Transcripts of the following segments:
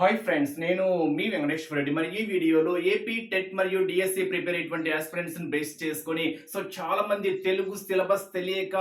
Hi friends నేను మీ వెంకటేశ్వర రెడ్డి. మరి ఈ వీడియోలో ఏపీ టెట్ మరియు డిఎస్సి ప్రిపేర్ అయ్యేటువంటి ఆస్పిరెంట్స్ బేస్ చేసుకొని సో చాలా మంది తెలుగు సిలబస్ తెలియక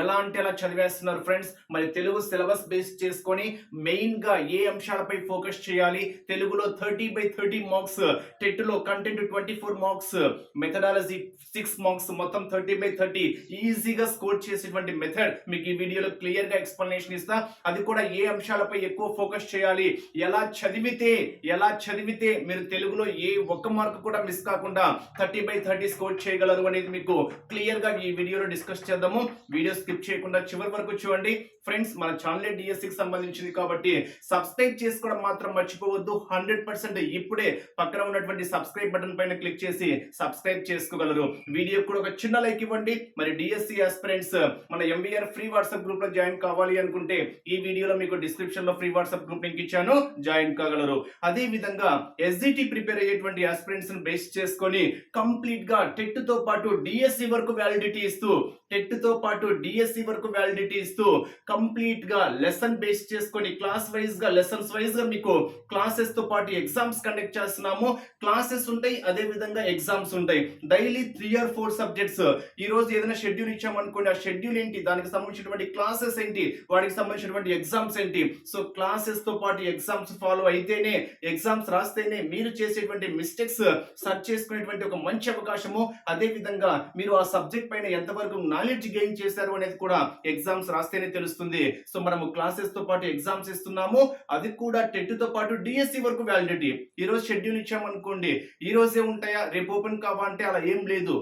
ఎలా అంటే అలా చదివేస్తున్నారు ఫ్రెండ్స్? మరి తెలుగు సిలబస్ బేస్ చేసుకొని మెయిన్గా ఏ అంశాలపై ఫోకస్ చేయాలి? తెలుగులో థర్టీ బై థర్టీ మార్క్స్ టెట్లో content twenty four marks methodology six marks మొత్తం థర్టీ బై థర్టీ ఈజీగా స్కోర్ చేసేటువంటి మెథడ్ మీకు ఈ వీడియోలో క్లియర్గా ఎక్స్ప్లెనేషన్ ఇస్తా. అది కూడా ఏ అంశాలపై ఎక్కువ ఫోకస్ చేయాలి? ఎలా చదివితే ఎలా చదివితే మీరు తెలుగులో ఏ ఒక్క మార్క్ కూడా మిస్ కాకుండా థర్టీ బై థర్టీ స్కోర్ చేయగలరు అనేది మీకు క్లియర్గా ఈ వీడియోలో డిస్కస్ చేద్దాము. వీడియో స్కిప్ చేయకుండా చివరి వరకు చూడండి. ఫ్రెండ్స్ మన ఛానల్ డిఎస్సికి సంబంధించింది కాబట్టి సబ్స్క్రైబ్ చేసుకోవడం మాత్రం మర్చిపోవద్దు. హండ్రెడ్ పర్సెంట్ ఇప్పుడే పక్కన ఉన్నటువంటి సబ్స్క్రైబ్ బటన్ పైన క్లిక్ చేసి సబ్స్క్రైబ్ చేసుకోగలరు. వీడియో కూడా ఒక చిన్న లైక్ ఇవ్వండి. మరి డిఎస్సి ఆస్పిరెంట్స్ మన ఎంబీఆర్ ఫ్రీ వాట్సాప్ గ్రూప్లో జాయిన్ కావాలి అనుకుంటే ఈ వీడియోలో మీకు డిస్క్రిప్షన్లో ఫ్రీ వాట్సాప్ గ్రూప్ లింక్ ఇచ్చాను. జాయిన్ కాగలరు. అదే విధంగా ఎస్జిటి ప్రిపేర్ అయ్యేటువంటి ఆస్పిరెంట్స్ని బేస్ చేసుకొని కంప్లీట్గా టెట్తో పాటు డిఎస్సి వరకు వ్యాలిడిటీ ఇస్తూ టెట్తో పాటు డిఎస్సి వరకు వ్యాలిడిటీ ఇస్తూ కంప్లీట్గా లెసన్ బేస్ చేసుకొని క్లాస్ వైజ్గా లెసన్స్ వైజ్గా మీకు క్లాసెస్తో పాటు ఎగ్జామ్స్ కండక్ట్ చేస్తున్నాము. క్లాసెస్ ఉంటాయి అదే విధంగా ఎగ్జామ్స్ ఉంటాయి. Daily three or four subjects. ఈ రోజు ఏదైనా షెడ్యూల్ ఇచ్చామనుకోండి ఆ షెడ్యూల్ ఏంటి? దానికి సంబంధించినటువంటి క్లాసెస్ ఏంటి? వాటికి సంబంధించినటువంటి ఎగ్జామ్స్ ఏంటి? సో క్లాసెస్తో పాటు ఎగ్జామ్స్ ఫాలో అయితేనే ఎగ్జామ్స్ రాస్తేనే మీరు చేసేటువంటి మిస్టేక్స్ సర్చ్ చేసుకునేటువంటి ఒక మంచి అవకాశము. అదే విధంగా మీరు ఆ సబ్జెక్ట్ పైన ఎంతవరకు నాలెడ్జ్ గెయిన్ చేశారు అనేది కూడా ఎగ్జామ్స్ రాస్తేనే తెలుస్తుంది. సో మనము క్లాసెస్తో పాటు ఎగ్జామ్స్ ఇస్తున్నాము. అది కూడా టెట్తో పాటు డిఎస్సి వరకు వ్యాలిడిటీ ఈ రోజు షెడ్యూల్ ఇచ్చామనుకోండి ఈ రోజే ఉంటాయా? రేపు ఓపెన్ కావా అంటే అలా ఏం లేదు.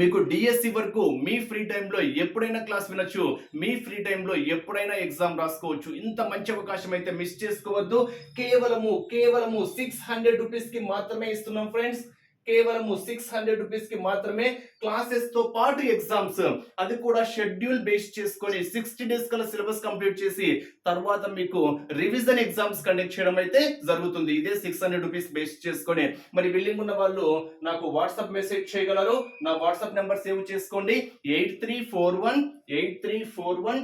మీకు డిఎస్సి వరకు మీ ఫ్రీ టైంలో ఎప్పుడైనా క్లాస్ వినొచ్చు. మీ ఫ్రీ టైంలో ఎప్పుడైనా ఎగ్జామ్ రాసుకోవచ్చు. ఇంత మంచి అవకాశం అయితే మిస్ చేసుకోవద్దు. కేవలము కేవలము సిక్స్ హండ్రెడ్ రూపీస్కి మాత్రమే ఇస్తున్నాం ఫ్రెండ్స్ కేవలము సిక్స్ హండ్రెడ్ రూపీస్కి మాత్రమే క్లాసెస్తో పాటు ఎగ్జామ్స్. అది కూడా షెడ్యూల్ బేస్ చేసుకొని సిక్స్టీ డేస్ గల సిలబస్ కంప్లీట్ చేసి తర్వాత మీకు రివిజన్ ఎగ్జామ్స్ కండక్ట్ చేయడం అయితే జరుగుతుంది. ఇదే సిక్స్ హండ్రెడ్ రూపీస్ బేస్ చేసుకొని. మరి బిల్లింగ్ ఉన్న వాళ్ళు నాకు వాట్సాప్ మెసేజ్ చేయగలరు. నా వాట్సాప్ నెంబర్ సేవ్ చేసుకోండి. Eight three four one eight three four one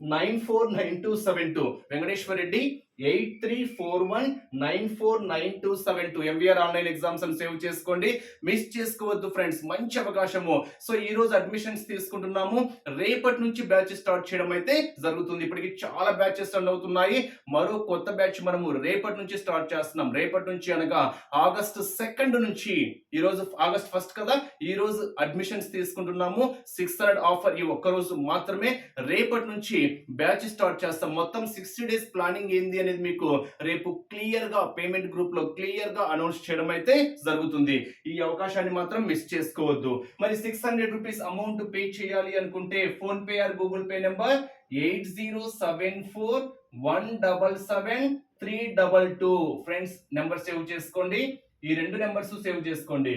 nine four nine two seven two. Venkateswara Reddy eight three four one nine four nine two seven two. MBR online exams అని save చేసుకోండి. Miss చేసుకోవద్దు friends మంచి అవకాశము. So ఈ రోజు admissions తీసుకుంటున్నాము. రేపటి నుంచి బ్యాచ్ స్టార్ట్ చేయడం అయితే జరుగుతుంది. ఇప్పటికి చాలా బ్యాచెస్ రన్ అవుతున్నాయి. మరో కొత్త బ్యాచ్ మనము రేపటి నుంచి స్టార్ట్ చేస్తున్నాం. రేపటి నుంచి అనగా ఆగస్ట్ సెకండ్ నుంచి. ఈ రోజు ఆగస్ట్ ఫస్ట్ కదా? ఈ రోజు అడ్మిషన్స్ తీసుకుంటున్నాము. సిక్స్ హండ్రెడ్ ఆఫర్ ఈ ఒక్క రోజు మాత్రమే. రేపటి నుంచి బ్యాచ్ స్టార్ట్ చేస్తాం. మొత్తం సిక్స్టీ డేస్ ప్లానింగ్ ఏంది అనేది మీకు రేపు క్లియర్గా పేమెంట్ గ్రూప్లో క్లియర్గా అనౌన్స్ చేయడం అయితే జరుగుతుంది. ఈ అవకాశాన్ని మాత్రం మిస్ చేసుకోవద్దు. మరి six hundred rupees amount pay చేయాలి అనుకుంటే PhonePe or Google pay number eight zero seven four one double seven three double two friends number save చేసుకోండి. ఈ రెండు నెంబర్స్ సేవ్ చేసుకోండి.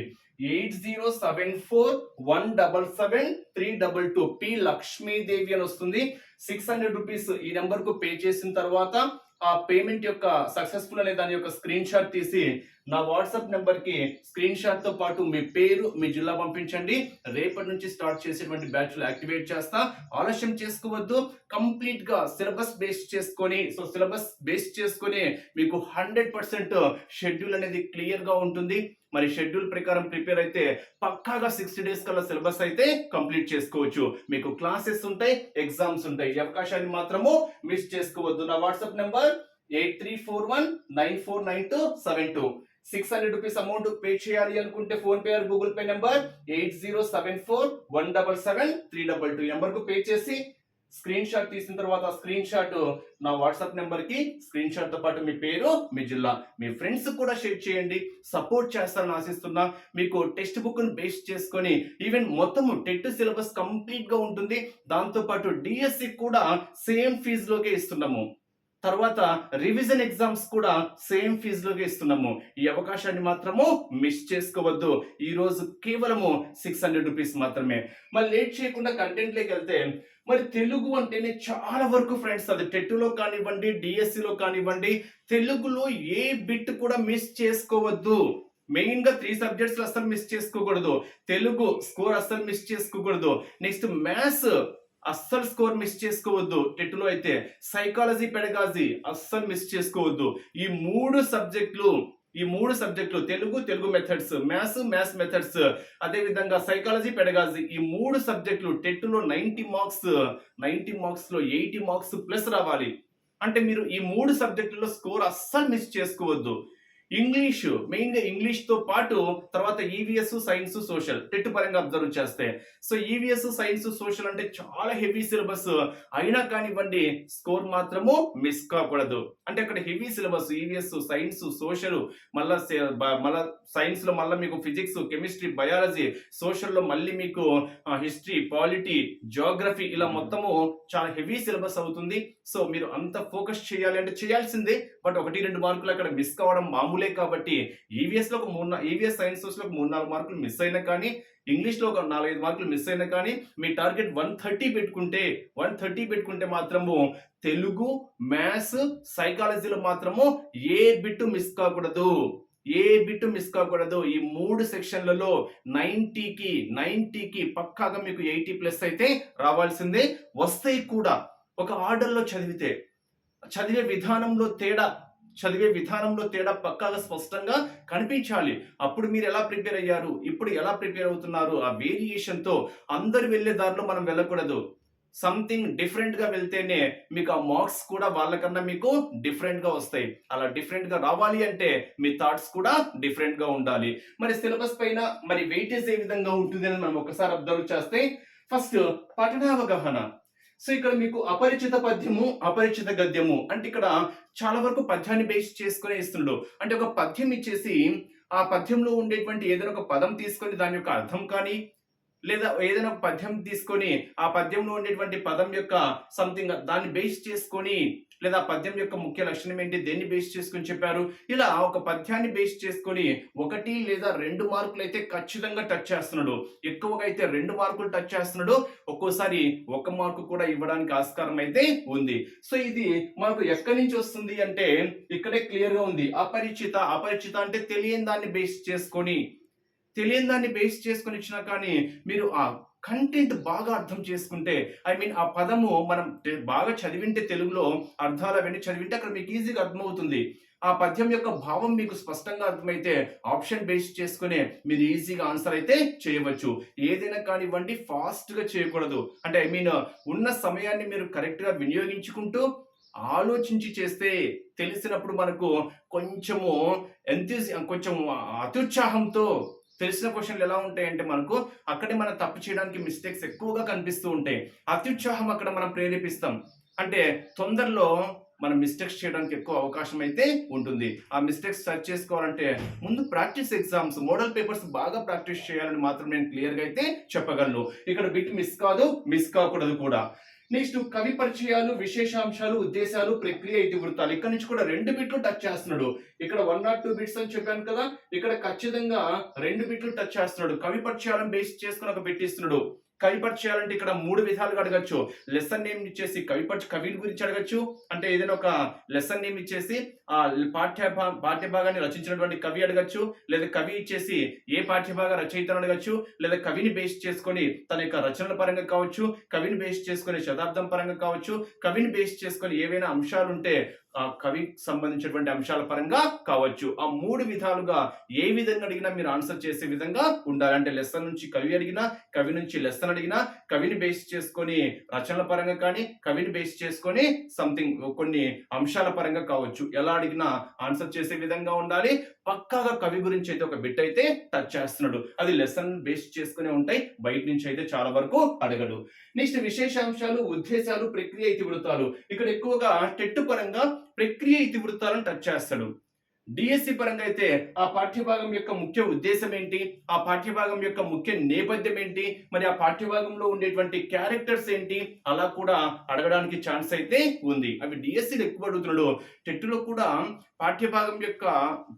Eight zero seven four one double seven three double two P Lakshmidevi అని వస్తుంది. Six hundred rupees ఈ నెంబర్కు pay చేసిన తర్వాత ఆ పేమెంట్ యొక్క సక్సెస్ఫుల్ అనే దాని యొక్క స్క్రీన్ షాట్ తీసి నా వాట్సాప్ నెంబర్కి స్క్రీన్ షాట్తో పాటు మీ పేరు మీ జిల్లా పంపించండి. రేపటి నుంచి స్టార్ట్ చేసేటువంటి బ్యాచ్లు యాక్టివేట్ చేస్తా. ఆలస్యం చేసుకోవద్దు. కంప్లీట్గా సిలబస్ బేస్ చేసుకొని సో సిలబస్ బేస్ చేసుకొని మీకు హండ్రెడ్ పర్సెంట్ షెడ్యూల్ అనేది క్లియర్గా ఉంటుంది. మరి షెడ్యూల్ ప్రకారం ప్రిపేర్ అయితే పక్కాగా సిక్స్టీ డేస్ కల్లా సిలబస్ అయితే కంప్లీట్ చేసుకోవచ్చు. మీకు క్లాసెస్ ఉంటాయి ఎగ్జామ్స్ ఉంటాయి. ఈ అవకాశాన్ని మాత్రము మిస్ చేసుకోవద్దు. నా WhatsApp number eight three four one nine four nine two seven two. Six hundred rupees amount pay చేయాలి అనుకుంటే PhonePe or Google pay number eight zero seven four one double seven three double two నెంబర్కు pay చేసి screenshot తీసిన తర్వాత screenshot నా WhatsApp నెంబర్కి స్క్రీన్ షాట్తో పాటు మీ పేరు మీ జిల్లా మీ ఫ్రెండ్స్ కూడా షేర్ చేయండి. సపోర్ట్ చేస్తారని ఆశిస్తున్నా. మీకు టెక్స్ట్ బుక్ను బేస్ చేసుకొని ఈవెన్ మొత్తం టెట్ సిలబస్ కంప్లీట్గా ఉంటుంది. దాంతో పాటు డిఎస్సి కూడా సేమ్ ఫీజులోకే ఇస్తున్నాము. తర్వాత రివిజన్ ఎగ్జామ్స్ కూడా సేమ్ ఫీజులోకి ఇస్తున్నాము. ఈ అవకాశాన్ని మాత్రము మిస్ చేసుకోవద్దు. ఈ రోజు కేవలము సిక్స్ హండ్రెడ్ రూపీస్ మాత్రమే. మరి లేట్ చేయకుండా కంటెంట్లోకి వెళ్తే మరి తెలుగు అంటేనే చాలా వరకు ఫ్రెండ్స్ అది. టెట్లో కానివ్వండి డిఎస్సిలో కానివ్వండి తెలుగులో ఏ బిట్ కూడా మిస్ చేసుకోవద్దు. మెయిన్గా త్రీ సబ్జెక్ట్స్ అస్సలు మిస్ చేసుకోకూడదు. తెలుగు స్కోర్ అస్సలు మిస్ చేసుకోకూడదు. నెక్స్ట్ మ్యాథ్స్ అస్సలు స్కోర్ మిస్ చేసుకోవద్దు. టెట్లో అయితే సైకాలజీ పెడగాజీ అస్సలు మిస్ చేసుకోవద్దు. ఈ మూడు సబ్జెక్టులు ఈ మూడు సబ్జెక్టులు Telugu Telugu methods maths maths methods అదేవిధంగా సైకాలజీ పెడగాజీ ఈ మూడు సబ్జెక్టులు టెట్లో నైంటీ నైన్టీ మార్క్స్ నైంటీ మార్క్స్లో ఎయిటీ మార్క్స్ ప్లస్ రావాలి. అంటే మీరు ఈ మూడు సబ్జెక్టుల్లో స్కోర్ అస్సలు మిస్ చేసుకోవద్దు. ఇంగ్లీష్ మెయిన్గా ఇంగ్లీష్తో పాటు తర్వాత ఈవీఎస్ సైన్స్ సోషల్ టెట్ పరంగా అబ్జర్వ్ చేస్తే. సో ఈవీఎస్ సైన్స్ సోషల్ అంటే చాలా హెవీ సిలబస్ అయినా కానివ్వండి స్కోర్ మాత్రము మిస్ కాకూడదు. అంటే అక్కడ heavy syllabus EVS science social మళ్ళా మళ్ళా సైన్స్లో మళ్ళీ మీకు ఫిజిక్స్ కెమిస్ట్రీ బయాలజీ సోషల్లో మళ్ళీ మీకు హిస్టరీ పాలిటీ జోగ్రఫీ ఇలా మొత్తము చాలా హెవీ సిలబస్ అవుతుంది. సో మీరు అంత ఫోకస్ చేయాలి అంటే చేయాల్సిందే. బట్ ఒకటి రెండు మార్కులు అక్కడ మిస్ కావడం మామూలు కాబట్టి ఈవీఎస్లో ఒక మూడు ఈవీఎస్ సైన్స్లో మూడు నాలుగు మార్కులు మిస్ అయినా కానీ ఇంగ్లీష్లో ఒక నాలుగైదు మార్కులు మిస్ అయినా కానీ మీ టార్గెట్ వన్ థర్టీ పెట్టుకుంటే వన్ థర్టీ పెట్టుకుంటే మాత్రము తెలుగు మ్యాథ్స్ సైకాలజీలో మాత్రము ఏ బిట్టు మిస్ కాకూడదు. ఏ బిట్టు మిస్ కాకూడదు. ఈ మూడు సెక్షన్లలో నైన్టీకి నైన్టీకి పక్కాగా మీకు ఎయిటీ ప్లస్ అయితే రావాల్సిందే. వస్తాయి కూడా ఒక ఆర్డర్లో చదివితే చదివే విధానంలో తేడా చదివే విధానంలో తేడా పక్కాగా స్పష్టంగా కనిపించాలి. అప్పుడు మీరు ఎలా ప్రిపేర్ అయ్యారు? ఇప్పుడు ఎలా ప్రిపేర్ అవుతున్నారు? ఆ వేరియేషన్తో అందరు వెళ్ళే దారిలో మనం వెళ్ళకూడదు. సంథింగ్ డిఫరెంట్గా వెళ్తేనే మీకు ఆ మార్క్స్ కూడా వాళ్ళకన్నా మీకు డిఫరెంట్గా వస్తాయి. అలా డిఫరెంట్గా రావాలి అంటే మీ థాట్స్ కూడా డిఫరెంట్గా ఉండాలి. మరి సిలబస్ పైన మరి వెయిటేజ్ ఏ విధంగా ఉంటుంది అని మనం ఒకసారి అబ్జర్వ్ చేస్తే ఫస్ట్ పఠనావగాహన. సో ఇక్కడ మీకు అపరిచిత పద్యము అపరిచిత గద్యము అంటే ఇక్కడ చాలా వరకు పద్యాన్ని బేస్ చేసుకునే ఇస్తుండ్రు అంటే ఒక పద్యం ఇచ్చేసి ఆ పద్యంలో ఉండేటువంటి ఏదైనా ఒక పదం తీసుకొని దాని యొక్క అర్థం కానీ లేదా ఏదైనా ఒక పద్యం తీసుకొని ఆ పద్యంలో ఉండేటువంటి పదం యొక్క సంథింగ్ దాన్ని బేస్ చేసుకొని లేదా పద్యం యొక్క ముఖ్య లక్షణం ఏంటి దేన్ని బేస్ చేసుకొని చెప్పారు? ఇలా ఒక పద్యాన్ని బేస్ చేసుకొని ఒకటి లేదా రెండు మార్కులు అయితే ఖచ్చితంగా టచ్ చేస్తున్నాడు. ఎక్కువగా అయితే రెండు మార్కులు టచ్ చేస్తున్నాడు. ఒక్కోసారి ఒక మార్కు కూడా ఇవ్వడానికి ఆస్కారం అయితే ఉంది. సో ఇది మనకు ఎక్కడి నుంచి వస్తుంది అంటే ఇక్కడే క్లియర్గా ఉంది. అపరిచిత అపరిచిత అంటే తెలియని దాన్ని బేస్ చేసుకొని తెలియని దాన్ని బేస్ చేసుకొని ఇచ్చినా కానీ మీరు ఆ కంటెంట్ బాగా అర్థం చేసుకుంటే ఐ మీన్ ఆ పదము మనం బాగా చదివింటే తెలుగులో అర్థాలు అవన్నీ చదివింటే అక్కడ మీకు ఈజీగా అర్థమవుతుంది. ఆ పద్యం యొక్క భావం మీకు స్పష్టంగా అర్థమైతే ఆప్షన్ బేస్ చేసుకునే మీరు ఈజీగా ఆన్సర్ అయితే చేయవచ్చు. ఏదైనా కానివ్వండి ఫాస్ట్గా చేయకూడదు. అంటే ఐ మీన్ ఉన్న సమయాన్ని మీరు కరెక్ట్గా వినియోగించుకుంటూ ఆలోచించి చేస్తే తెలిసినప్పుడు మనకు కొంచెము ఎంతూసి కొంచెం అత్యుత్సాహంతో తెలిసిన క్వశ్చన్లు ఎలా ఉంటాయంటే మనకు అక్కడే మనం తప్పు చేయడానికి మిస్టేక్స్ ఎక్కువగా కనిపిస్తూ ఉంటాయి. అత్యుత్సాహం అక్కడ మనం ప్రేరేపిస్తాం. అంటే తొందరలో మనం మిస్టేక్స్ చేయడానికి ఎక్కువ అవకాశం అయితే ఉంటుంది. ఆ మిస్టేక్స్ సర్చ్ చేసుకోవాలంటే ముందు ప్రాక్టీస్ ఎగ్జామ్స్ మోడల్ పేపర్స్ బాగా ప్రాక్టీస్ చేయాలని మాత్రం నేను క్లియర్గా అయితే చెప్పగలను. ఇక్కడ బిట్ మిస్ కాదు మిస్ కాకూడదు కూడా. నెక్స్ట్ కవి పరిచయాలు విశేషాంశాలు ఉద్దేశాలు ప్రక్రియ ఇతివృత్తాలు. ఇక్కడ నుంచి కూడా రెండు బిట్లు టచ్ చేస్తున్నాడు. ఇక్కడ వన్ నాట్ టూ బిట్స్ అని చెప్పాను కదా ఇక్కడ ఖచ్చితంగా రెండు బిట్లు టచ్ చేస్తున్నాడు. కవి పరిచయాలను బేస్ చేసుకుని ఒక బిట్ ఇస్తున్నాడు కవిపట్ చేయాలంటే ఇక్కడ మూడు విధాలుగా అడగచ్చు. లెసన్ నేమ్ ఇచ్చేసి కవిపట్ కవిని గురించి అడగచ్చు. అంటే ఏదైనా ఒక లెసన్ నేమ్ ఇచ్చేసి ఆ పాఠ్య పాఠ్య భాగాన్ని రచించినటువంటి కవి అడగచ్చు. లేదా కవి ఇచ్చేసి ఏ పాఠ్యభాగ రచయితను అడగచ్చు. లేదా కవిని బేస్ చేసుకొని తన యొక్క రచనల పరంగా కావచ్చు. కవిని బేస్ చేసుకొని శతాబ్దం పరంగా కావచ్చు. కవిని బేస్ చేసుకొని ఏవైనా అంశాలు ఉంటే కవికి సంబంధించినటువంటి అంశాల పరంగా కావచ్చు. ఆ మూడు విధాలుగా ఏ విధంగా అడిగినా మీరు ఆన్సర్ చేసే విధంగా ఉండాలి అంటే లెసన్ నుంచి కవి అడిగినా కవి నుంచి లెసన్ అడిగినా కవిని బేస్ చేసుకొని రచనల పరంగా కానీ కవిని బేస్ చేసుకొని సంథింగ్ కొన్ని అంశాల పరంగా కావచ్చు. ఎలా అడిగినా ఆన్సర్ చేసే విధంగా ఉండాలి. పక్కాగా కవి గురించి అయితే ఒక బిట్ అయితే టచ్ చేస్తున్నాడు. అది లెసన్ బేస్ చేసుకునే ఉంటాయి. బయట నుంచి అయితే చాలా వరకు అడగడు. నెక్స్ట్ విశేషాంశాలు ఉద్దేశాలు ప్రక్రియ ఇతివృత్తాలు. ఇక్కడ ఎక్కువగా టెట్టు పరంగా ప్రక్రియ ఇతివృత్తాలను టచ్ చేస్తాడు. డిఎస్సి పరంగా అయితే ఆ పాఠ్యభాగం యొక్క ముఖ్య ఉద్దేశం ఏంటి? ఆ పాఠ్యభాగం యొక్క ముఖ్య నేపథ్యం ఏంటి? మరి ఆ పాఠ్యభాగంలో ఉండేటువంటి క్యారెక్టర్స్ ఏంటి? అలా కూడా అడగడానికి ఛాన్స్ అయితే ఉంది. అవి డిఎస్సీలు ఎక్కువ అడుగుతున్నాడు. టెట్టులో కూడా పాఠ్యభాగం యొక్క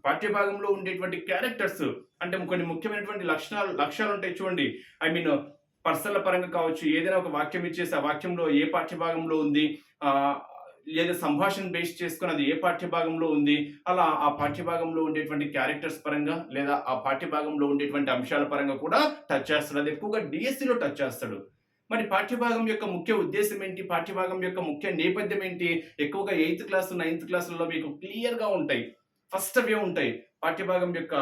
పాఠ్యభాగంలో ఉండేటువంటి క్యారెక్టర్స్ అంటే కొన్ని ముఖ్యమైనటువంటి లక్షణాలు లక్ష్యాలు ఉంటాయి చూడండి. ఐ మీన్ పర్సనల్ పరంగా కావచ్చు ఏదైనా ఒక వాక్యం ఇచ్చేసి ఆ వాక్యంలో ఏ పాఠ్యభాగంలో ఉంది? లేదా సంభాషణ బేస్ చేసుకుని అది ఏ పాఠ్యభాగంలో ఉంది? అలా ఆ పాఠ్యభాగంలో ఉండేటువంటి క్యారెక్టర్స్ పరంగా లేదా ఆ పాఠ్యభాగంలో ఉండేటువంటి అంశాల పరంగా కూడా టచ్ చేస్తాడు. అది ఎక్కువగా డిఎస్సిలో టచ్ చేస్తాడు. మరి పాఠ్యభాగం యొక్క ముఖ్య ఉద్దేశం ఏంటి? పాఠ్యభాగం యొక్క ముఖ్య నేపథ్యం ఏంటి? ఎక్కువగా ఎయిత్ క్లాస్ నైన్త్ క్లాసుల్లో మీకు క్లియర్గా ఉంటాయి. ఫస్ట్ అవే ఉంటాయి. పాఠ్యభాగం యొక్క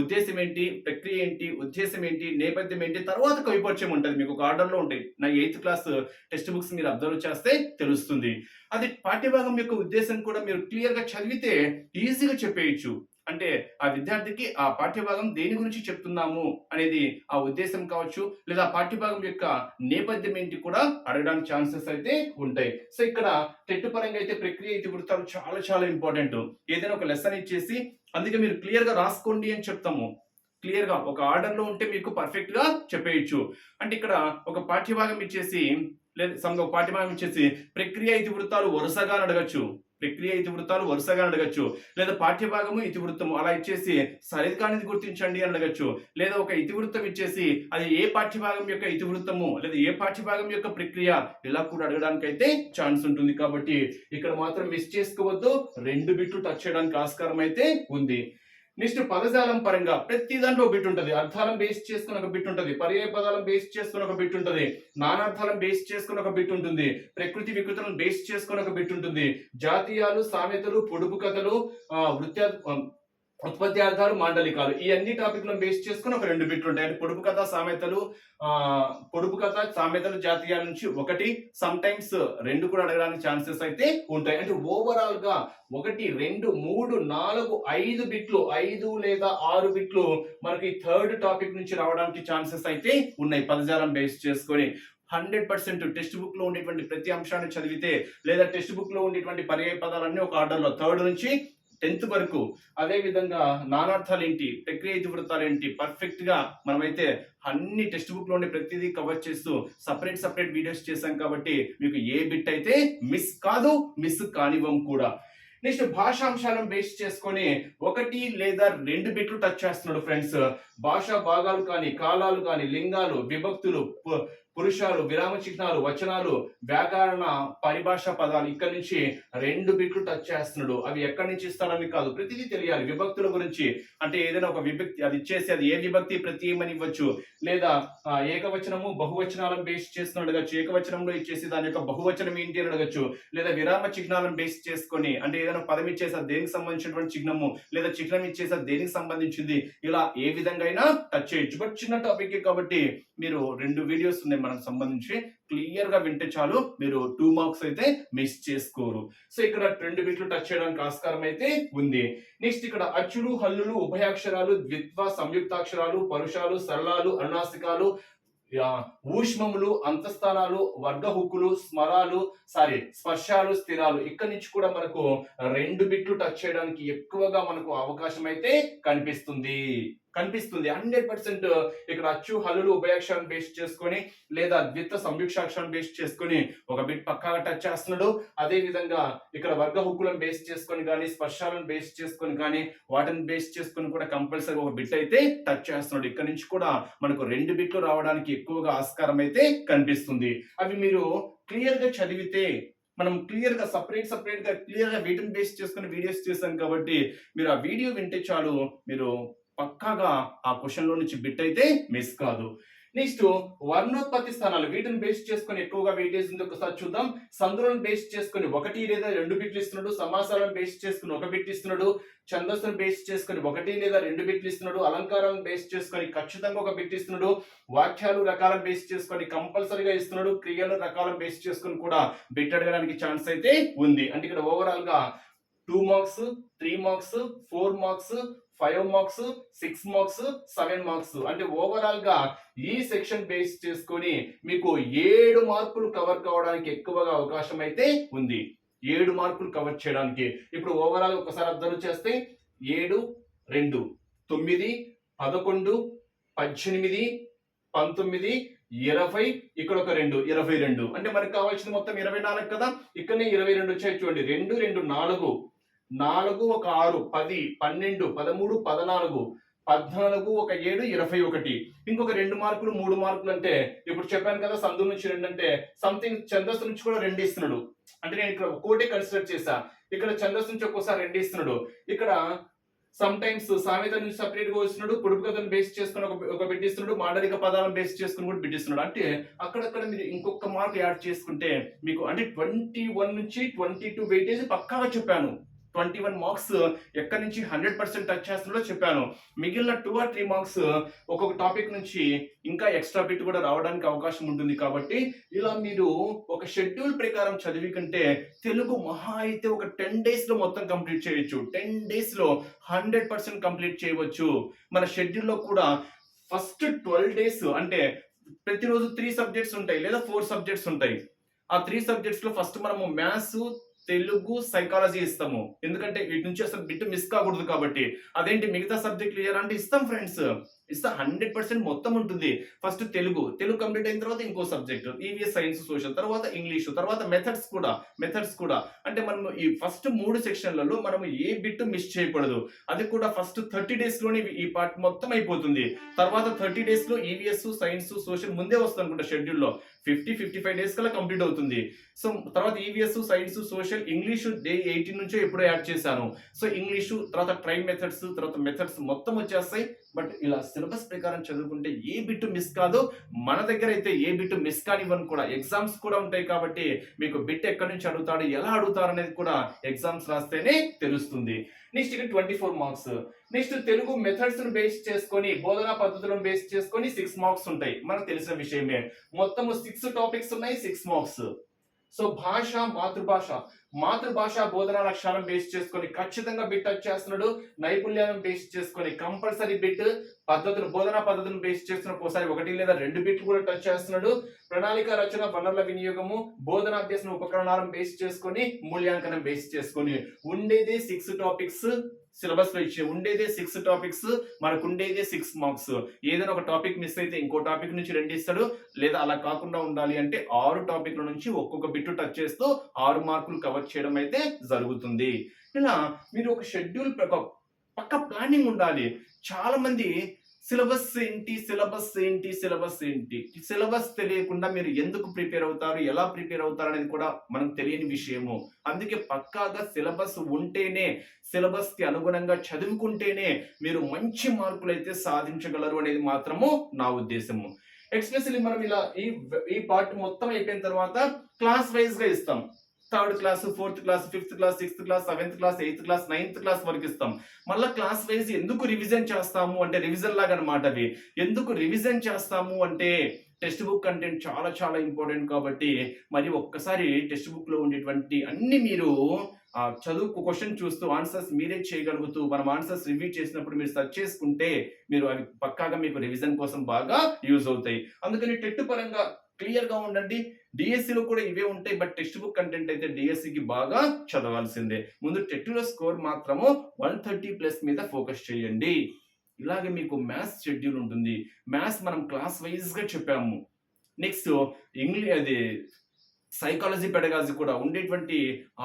ఉద్దేశం ఏంటి ప్రక్రియ ఏంటి ఉద్దేశం ఏంటి నేపథ్యం ఏంటి తర్వాత కవిపరిచయం ఉంటుంది. మీకు ఒక ఆర్డర్లో ఉంటాయి నా ఎయిత్ క్లాస్ టెక్స్ట్ బుక్స్ మీరు అబ్జర్వ్ చేస్తే తెలుస్తుంది. అది పాఠ్యభాగం యొక్క ఉద్దేశం కూడా మీరు క్లియర్గా చదివితే ఈజీగా చెప్పేయచ్చు. అంటే ఆ విద్యార్థికి ఆ పాఠ్యభాగం దేని గురించి చెప్తున్నాము అనేది ఆ ఉద్దేశం కావచ్చు లేదా పాఠ్యభాగం యొక్క నేపథ్యం ఏంటి కూడా అడగడానికి ఛాన్సెస్ అయితే ఉంటాయి. సో ఇక్కడ టెట్ పరంగా అయితే ప్రక్రియ అయితే గుర్తాలు చాలా చాలా ఇంపార్టెంట్. ఏదైనా ఒక లెసన్ ఇచ్చేసి అందుకే మీరు క్లియర్గా రాసుకోండి అని చెప్తాము. క్లియర్గా ఒక ఆర్డర్లో ఉంటే మీకు పర్ఫెక్ట్గా చెప్పేయచ్చు. అంటే ఇక్కడ ఒక పాఠ్యభాగం ఇచ్చేసి లేదా సమ్ ఒక పాఠ్యభాగం ఇచ్చేసి ప్రక్రియ ఇతివృత్తాలు వరుసగా అడగచ్చు. ప్రక్రియ ఇతివృత్తాలు వరుసగా అడగచ్చు. లేదా పాఠ్యభాగము ఇతివృత్తము. అలా ఇచ్చేసి సరిది కానిది గుర్తించండి అని అడగచ్చు. లేదా ఒక ఇతివృత్తం ఇచ్చేసి అది ఏ పాఠ్యభాగం యొక్క ఇతివృత్తము? లేదా ఏ పాఠ్యభాగం యొక్క ప్రక్రియ? ఇలా కూడా అడగడానికి అయితే ఛాన్స్ ఉంటుంది కాబట్టి ఇక్కడ మాత్రం మిస్ చేసుకోవద్దు. రెండు బిట్లు టచ్ చేయడానికి ఆస్కారం అయితే ఉంది. నెక్స్ట్ పదజాలం పరంగా ప్రతి దాంట్లో ఒక బిట్ ఉంటుంది. అర్థాలను బేస్ చేసుకుని ఒక బిట్ ఉంటుంది. పర్యాయ పదాలను బేస్ చేసుకుని ఒక బిట్ ఉంటుంది. నానార్థాలను బేస్ చేసుకుని ఒక బిట్ ఉంటుంది. ప్రకృతి వికృతులను బేస్ చేసుకుని ఒక బిట్ ఉంటుంది. జాతీయాలు సామెతలు పొడుపు కథలు ఆ, వృత్యా ఉత్పత్తి అర్థాలు మాండలికాలు. ఈ అన్ని టాపిక్లను బేస్ చేసుకుని ఒక రెండు బిట్లు ఉంటాయి. అంటే పొడుపు కథ సామెతలు ఆ పొడుపు కథ సామెతలు జాతీయాల నుంచి ఒకటి సమ్ టైమ్స్ రెండు కూడా అడగడానికి ఛాన్సెస్ అయితే ఉంటాయి. అంటే ఓవరాల్గా ఒకటి రెండు మూడు నాలుగు ఐదు బిట్లు ఐదు లేదా ఆరు బిట్లు మనకి థర్డ్ టాపిక్ నుంచి రావడానికి ఛాన్సెస్ అయితే ఉన్నాయి. పదజాలం బేస్ చేసుకొని హండ్రెడ్ పర్సెంట్ టెక్స్ట్ బుక్లో ఉండేటువంటి ప్రతి అంశాన్ని చదివితే లేదా టెక్స్ట్ బుక్లో ఉండేటువంటి పర్యాయ పదాలన్నీ ఒక ఆర్డర్లో థర్డ్ నుంచి టెన్త్ వరకు అదే విధంగా నానార్థాలు ఏంటి ప్రక్రియ ఇతివృత్తాలు ఏంటి పర్ఫెక్ట్గా మనమైతే అన్ని టెక్స్ట్ బుక్లో ఉండే ప్రతిదీ కవర్ చేస్తూ సపరేట్ సపరేట్ వీడియోస్ చేశాం కాబట్టి మీకు ఏ బిట్ అయితే మిస్ కాదు మిస్ కానివ్వం కూడా. నెక్స్ట్ భాషాంశాలను బేస్ చేసుకొని ఒకటి లేదా రెండు బిట్లు టచ్ చేస్తున్నాడు ఫ్రెండ్స్. భాషా భాగాలు కానీ కాలాలు కానీ లింగాలు విభక్తులు పురుషాలు విరామ చిహ్నాలు వచనాలు వ్యాకరణ పరిభాష పదాలు ఇక్కడ నుంచి రెండు బిట్లు టచ్ చేస్తున్నాడు. అవి ఎక్కడి నుంచి ఇస్తాడని కాదు ప్రతిదీ తెలియాలి. విభక్తుల గురించి అంటే ఏదైనా ఒక విభక్తి అది ఇచ్చేసి అది ఏ విభక్తి ప్రత్యయమని ఇవ్వచ్చు. లేదా ఏకవచనము బహువచనాలను బేస్ చేసిన అడగచ్చు ఏకవచనంలో ఇచ్చేసి దాని యొక్క బహువచనం ఏంటి అని అడగచ్చు. లేదా విరామ చిహ్నాలను బేస్ చేసుకొని అంటే ఏదైనా పదం ఇచ్చేసా దేనికి సంబంధించినటువంటి చిహ్నము? లేదా చిహ్నం ఇచ్చేసా దేనికి సంబంధించింది? ఇలా ఏ విధంగా అయినా టచ్ చేయొచ్చు. బట్ చిన్న టాపిక్ కాబట్టి మీరు రెండు వీడియోస్ ఉన్నాయి. మనకు సంబంధించి క్లియర్గా వింటే చాలు. మీరు టూ మార్క్స్ అయితే మిస్ చేసుకోరు. సో ఇక్కడ రెండు బిట్లు టచ్ చేయడానికి ఆస్కారం అయితే ఉంది. నెక్స్ట్ ఇక్కడ అచ్చులు హల్లులు ఉభయాక్షరాలు ద్విత్వ సంయుక్తాక్షరాలు పరుషాలు సరళాలు అనునాసికాలు ఊష్మములు అంతస్థానాలు వర్గ హుక్కులు స్మరాలు సారీ స్పర్శాలు స్థిరాలు. ఇక్కడ నుంచి కూడా మనకు రెండు బిట్లు టచ్ చేయడానికి ఎక్కువగా మనకు అవకాశం అయితే కనిపిస్తుంది. కనిపిస్తుంది. హండ్రెడ్ పర్సెంట్ ఇక్కడ అచ్చు హల్లులు ఉభయాక్షరం బేస్ చేసుకొని లేదా ద్విత్వ సంయుక్షాక్షరం బేస్ చేసుకొని ఒక బిట్ పక్కాగా టచ్ చేస్తున్నాడు. అదే విధంగా ఇక్కడ వర్గ హుక్కులను బేస్ చేసుకొని కానీ స్పర్శాలను బేస్ చేసుకొని కానీ వాటిని బేస్ చేసుకొని కూడా కంపల్సరీ ఒక బిట్ అయితే టచ్ చేస్తున్నాడు. ఇక్కడ నుంచి కూడా మనకు రెండు బిట్లు రావడానికి ఎక్కువగా ఆస్కారం అయితే కనిపిస్తుంది. అవి మీరు క్లియర్గా చదివితే మనం క్లియర్గా సపరేట్ సపరేట్గా క్లియర్గా వీటిని బేస్ చేసుకుని వీడియోస్ చేశాం కాబట్టి మీరు ఆ వీడియో వింటే చాలు మీరు పక్కాగా ఆ క్వశ్చన్లో నుంచి బిట్ అయితే మిస్ కాదు. నెక్స్ట్ వర్ణోత్పత్తి స్థానాలు వీటిని బేస్ చేసుకొని ఎక్కువగా వెయిటేజ్ ఉంది ఒకసారి చూద్దాం. సందులను బేస్ చేసుకొని ఒకటి లేదా రెండు బిట్లు ఇస్తున్నాడు. సమాసాలను బేస్ చేసుకుని ఒక బిట్ ఇస్తున్నాడు. ఛందస్సును బేస్ చేసుకొని ఒకటి లేదా రెండు బిట్లు ఇస్తున్నాడు. అలంకారాలను బేస్ చేసుకొని ఖచ్చితంగా ఒక బిట్ ఇస్తున్నాడు. వాక్యాలు రకాలను బేస్ చేసుకొని కంపల్సరీగా ఇస్తున్నాడు. క్రియలు రకాలను బేస్ చేసుకొని కూడా బిట్ అడగడానికి ఛాన్స్ అయితే ఉంది. అంటే ఇక్కడ ఓవరాల్గా two marks three marks four marks five marks six marks seven marks. అంటే ఓవరాల్గా ఈ సెక్షన్ బేస్ చేసుకొని మీకు ఏడు మార్కులు కవర్ కావడానికి ఎక్కువగా అవకాశం అయితే ఉంది. ఏడు మార్కులు కవర్ చేయడానికి. ఇప్పుడు ఓవరాల్ ఒకసారి అబ్జర్వ్ చేస్తే ఏడు రెండు తొమ్మిది పదకొండు పద్దెనిమిది పంతొమ్మిది ఇరవై ఇక్కడ ఒక రెండు ఇరవై రెండు. అంటే మనకు కావాల్సింది మొత్తం ఇరవై నాలుగు కదా? ఇక్కడనే ఇరవై రెండు వచ్చాయి చూడండి. రెండు రెండు నాలుగు. నాలుగు ఒక ఆరు పది పన్నెండు పదమూడు పద్నాలుగు పద్నాలుగు ఒక ఏడు ఇరవై ఒకటి. ఇంకొక రెండు మార్కులు మూడు మార్కులు అంటే ఇప్పుడు చెప్పాను కదా సందు నుంచి రెండు అంటే సంథింగ్ చందస్సు నుంచి కూడా రెండు ఇస్తున్నాడు. అంటే నేను ఇక్కడ కోటే కన్సిడర్ చేశా. ఇక్కడ చందస్సు నుంచి ఒక్కోసారి రెండు ఇస్తున్నాడు. ఇక్కడ సమ్ టైమ్స్ సామెత నుంచి సపరేట్గా వస్తున్నాడు పొడుపు కథను బేస్ చేసుకుని ఒక ఒక బిట్ ఇస్తున్నాడు మాండలిక పదాలను బేస్ చేసుకుని కూడా బిట్ ఇస్తున్నాడు. అంటే అక్కడక్కడ మీరు ఇంకొక మార్క్ యాడ్ చేసుకుంటే మీకు అంటే ట్వంటీ వన్ నుంచి ట్వంటీ టూ వెయిటేజ్ పక్కాగా చెప్పాను. ట్వంటీ వన్ మార్క్స్ ఎక్కడి నుంచి హండ్రెడ్ పర్సెంట్ టచ్ చేస్తుందో చెప్పాను. మిగిలిన టూ ఆర్ త్రీ మార్క్స్ ఒక్కొక్క టాపిక్ నుంచి ఇంకా ఎక్స్ట్రా బిట్ కూడా రావడానికి అవకాశం ఉంటుంది కాబట్టి ఇలా మీరు ఒక షెడ్యూల్ ప్రకారం చదివి కంటే తెలుగు మహా అయితే ఒక టెన్ డేస్లో మొత్తం కంప్లీట్ చేయొచ్చు. టెన్ డేస్లో హండ్రెడ్ పర్సెంట్ కంప్లీట్ చేయవచ్చు. మన షెడ్యూల్లో కూడా ఫస్ట్ ట్వెల్వ్ డేస్ అంటే ప్రతిరోజు త్రీ సబ్జెక్ట్స్ ఉంటాయి లేదా ఫోర్ సబ్జెక్ట్స్ ఉంటాయి. ఆ త్రీ సబ్జెక్ట్స్లో ఫస్ట్ మనము మ్యాథ్స్ తెలుగు సైకాలజీ ఇస్తాము. ఎందుకంటే వీటి నుంచి అసలు బిట్ మిస్ కాకూడదు కాబట్టి. అదేంటి మిగతా సబ్జెక్టులు ఇవ్వాలంటే ఇస్తాం ఫ్రెండ్స్ ఇట్స్ హండ్రెడ్ పర్సెంట్ మొత్తం ఉంటుంది. ఫస్ట్ తెలుగు. తెలుగు కంప్లీట్ అయిన తర్వాత ఇంకో సబ్జెక్ట్ ఈవీఎస్ సైన్స్ సోషల్ తర్వాత ఇంగ్లీష్ తర్వాత మెథడ్స్ కూడా. మెథడ్స్ కూడా. అంటే మనం ఈ ఫస్ట్ మూడు సెక్షన్లలో మనం ఏ బిట్ మిస్ చేయకూడదు. అది కూడా ఫస్ట్ థర్టీ డేస్లోనే ఈ పార్ట్ మొత్తం అయిపోతుంది. తర్వాత థర్టీ డేస్లో ఈవీఎస్ సైన్స్ సోషల్ ముందే వస్తుంది అనుకుంటా షెడ్యూల్లో ఫిఫ్టీ ఫిఫ్టీ ఫైవ్ డేస్ కల్లా కంప్లీట్ అవుతుంది. సో తర్వాత EVS science social English day eighteen నుంచో ఎప్పుడో యాడ్ చేశాను. సో ఇంగ్లీషు తర్వాత ట్రై మెథడ్స్ తర్వాత మెథడ్స్ మొత్తం వచ్చేస్తాయి. బట్ ఇలా సిలబస్ ప్రకారం చదువుకుంటే ఏ బిట్ మిస్ కాదు మన దగ్గర అయితే ఏ బిట్ మిస్ కానివ్వను కూడా ఎగ్జామ్స్ కూడా ఉంటాయి కాబట్టి మీకు బిట్ ఎక్కడి నుంచి అడుగుతాడు ఎలా అడుగుతారు అనేది కూడా ఎగ్జామ్స్ రాస్తేనే తెలుస్తుంది. నెక్స్ట్ ఇక twenty four marks. Next Telugu మెథడ్స్ను base చేసుకొని బోధనా పద్ధతులను బేస్ చేసుకొని సిక్స్ మార్క్స్ ఉంటాయి. మనకు తెలిసిన విషయమే. మొత్తము సిక్స్ టాపిక్స్ ఉన్నాయి సిక్స్ మార్క్స్ సో భాష మాతృభాష. మాతృభాష బోధనా లక్ష్యాలను బేస్ చేసుకొని ఖచ్చితంగా బిట్ టచ్ చేస్తున్నాడు. నైపుణ్యాలను బేస్ చేసుకొని కంపల్సరీ బిట్ పద్ధతులు బోధనా పద్ధతులను బేస్ చేస్తున్న ఒకసారి ఒకటి లేదా రెండు బిట్లు కూడా టచ్ చేస్తున్నాడు. ప్రణాళిక రచన వనరుల వినియోగము బోధనాభ్యసన ఉపకరణాలను బేస్ చేసుకొని మూల్యాంకనం బేస్ చేసుకొని ఉండేది సిక్స్ టాపిక్స్ సిలబస్లో ఇచ్చే ఉండేదే సిక్స్ టాపిక్స్ మనకు ఉండేదే సిక్స్ మార్క్స్ ఏదైనా ఒక టాపిక్ మిస్ అయితే ఇంకో టాపిక్ నుంచి రెండు ఇస్తాడు. లేదా అలా కాకుండా ఉండాలి అంటే ఆరు టాపిక్ల నుంచి ఒక్కొక్క బిట్టు టచ్ చేస్తూ ఆరు మార్కులు కవర్ చేయడం అయితే జరుగుతుంది. ఇలా మీరు ఒక షెడ్యూల్ పక్క ప్లానింగ్ ఉండాలి. చాలా మంది సిలబస్ ఏంటి సిలబస్ ఏంటి సిలబస్ ఏంటి? సిలబస్ తెలియకుండా మీరు ఎందుకు ప్రిపేర్ అవుతారు ఎలా ప్రిపేర్ అవుతారు అనేది కూడా మనకు తెలియని విషయము. అందుకే పక్కాగా సిలబస్ ఉంటేనే సిలబస్కి అనుగుణంగా చదువుకుంటేనే మీరు మంచి మార్కులు అయితే సాధించగలరు అనేది మాత్రము నా ఉద్దేశము. ఎక్స్పెషల్లీ మనం ఇలా ఈ ఈ పార్ట్ మొత్తం అయిపోయిన తర్వాత క్లాస్ వైజ్గా ఇస్తాం. Third class fourth class fifth class sixth class seventh class eighth class ninth class వరకు ఇస్తాం. మళ్ళీ క్లాస్ వైజ్ ఎందుకు రివిజన్ చేస్తాము అంటే రివిజన్ లాగా అనమాట అవి. ఎందుకు రివిజన్ చేస్తాము అంటే టెక్స్ట్ బుక్ కంటెంట్ చాలా చాలా ఇంపార్టెంట్ కాబట్టి మరి ఒక్కసారి టెక్స్ట్ బుక్లో ఉండేటువంటి అన్ని మీరు ఆ చదువు క్వశ్చన్ చూస్తూ ఆన్సర్స్ మీరే చేయగలుగుతూ మనం ఆన్సర్స్ రివ్యూ చేసినప్పుడు మీరు సెర్చ్ చేసుకుంటే మీరు అవి పక్కాగా మీకు రివిజన్ కోసం బాగా యూజ్ అవుతాయి. అందుకని టెట్ పరంగా క్లియర్గా ఉండండి. డిఎస్సిలో కూడా ఇవే ఉంటాయి బట్ టెక్స్ట్ బుక్ కంటెంట్ అయితే డిఎస్సికి బాగా చదవాల్సిందే. ముందు టెట్లో స్కోర్ మాత్రము వన్ థర్టీ ప్లస్ మీద ఫోకస్ చేయండి. ఇలాగే మీకు మ్యాథ్స్ షెడ్యూల్ ఉంటుంది. మ్యాథ్స్ మనం క్లాస్ వైజ్గా చెప్పాము. నెక్స్ట్ ఇంగ్లీష్ అది సైకాలజీ పెడగాజీ కూడా ఉండేటువంటి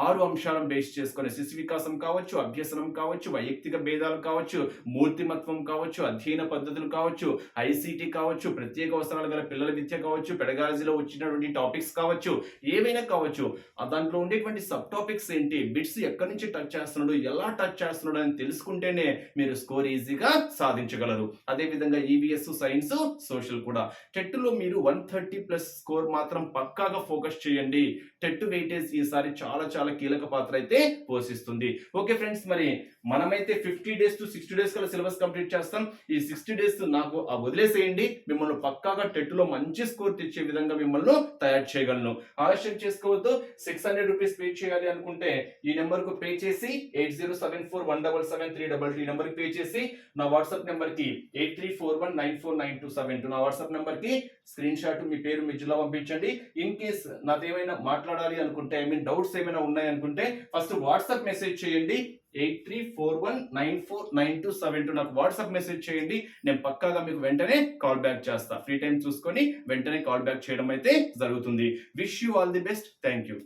ఆరు అంశాలను బేస్ చేసుకొని శిశు వికాసం కావచ్చు అభ్యసనం కావచ్చు వైయక్తిక భేదాలు కావచ్చు మూర్తిమత్వం కావచ్చు అధ్యయన పద్ధతులు కావచ్చు ఐసీటీ కావచ్చు ప్రత్యేక అవసరాలు గల పిల్లల విద్య కావచ్చు పెడగాజీలో వచ్చినటువంటి టాపిక్స్ కావచ్చు ఏవైనా కావచ్చు. దాంట్లో ఉండేటువంటి సబ్ టాపిక్స్ ఏంటి బిట్స్ ఎక్కడి నుంచి టచ్ చేస్తున్నాడు ఎలా టచ్ చేస్తున్నాడు అని తెలుసుకుంటేనే మీరు స్కోర్ ఈజీగా సాధించగలరు. అదే విధంగా ఈవీఎస్ సైన్స్ సోషల్ కూడా. టెట్లో మీరు వన్ థర్టీ ప్లస్ స్కోర్ మాత్రం పక్కాగా ఫోకస్ చేయండి. టెట్ వెయిటేజ్ ఈసారి చాలా చాలా కీలక పాత్ర అయితే పోషిస్తుంది. ఓకే ఫ్రెండ్స్ మరి మనమైతే fifty days to sixty days కల్లా సిలబస్ కంప్లీట్ చేస్తాం. ఈ సిక్స్టీ డేస్ నాకు ఆ వదిలేసేయండి. మిమ్మల్ని పక్కాగా టెట్లో మంచి స్కోర్ తెచ్చే విధంగా మిమ్మల్ని తయారు చేయగలను. ఆలస్యం చేసుకోవద్దు. సిక్స్ హండ్రెడ్ రూపీస్ పే చేయాలి అనుకుంటే ఈ నెంబర్కు పే చేసి eight zero seven four one double seven three double three number pay చేసి నా వాట్సాప్ నెంబర్కి eight three four one nine four nine two seven two నా వాట్సాప్ నెంబర్కి స్క్రీన్ షాట్ మీ పేరు మీ జిల్లా పంపించండి. ఇన్ కేస్ ఏమైనా మాట్లాడాలి అనుకుంటే ఐ మీన్ డౌట్స్ ఏమైనా ఉన్నాయనుకుంటే ఫస్ట్ వాట్సాప్ మెసేజ్ చేయండి. Eight three four one nine four nine two seven two నాకు వాట్సాప్ మెసేజ్ చేయండి. నేను పక్కాగా మీకు వెంటనే కాల్ బ్యాక్ చేస్తా. ఫ్రీ టైం చూసుకొని వెంటనే కాల్ బ్యాక్ చేయడం అయితే జరుగుతుంది. Wish you all the best thank you